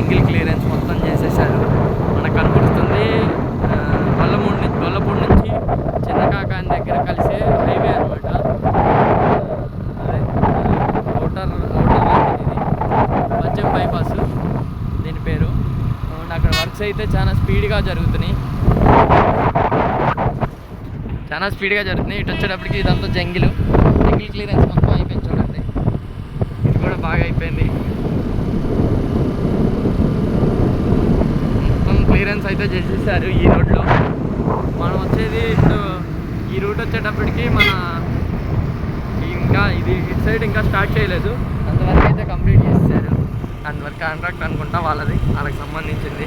Jungle clearance మొత్తం చేసేసారు మనకు కనపడుతుంది ఆ, గొల్లమూడి నుంచి గొల్లపూడి నుంచి చిన్నకాకాని దగ్గర కలిసే హైవే అనమాట ఓటర్ అవుటర్ లాంటిది ఇది. పశ్చిమ బైపాస్ దీని పేరు. అక్కడ వర్క్స్ అయితే చాలా స్పీడ్గా జరుగుతున్నాయి. చాలా స్పీడ్గా జరుగుతున్నాయి. ఇటు వచ్చేటప్పటికి ఇదంతా జంగిల్. జంగిల్ క్లియరెన్స్ మొత్తం క్లియరెన్స్ అయితే చేసేసారు ఈ రోడ్లో. మనం వచ్చేది ఇటు ఈ రూట్ వచ్చేటప్పటికి మన ఇంకా ఇది ఇటు సైడ్ ఇంకా స్టార్ట్ చేయలేదు. అంతవరకు అయితే కంప్లీట్ చేసేసారు. అంతవరకు కాంట్రాక్ట్ అనుకుంటా వాళ్ళది వాళ్ళకి సంబంధించింది.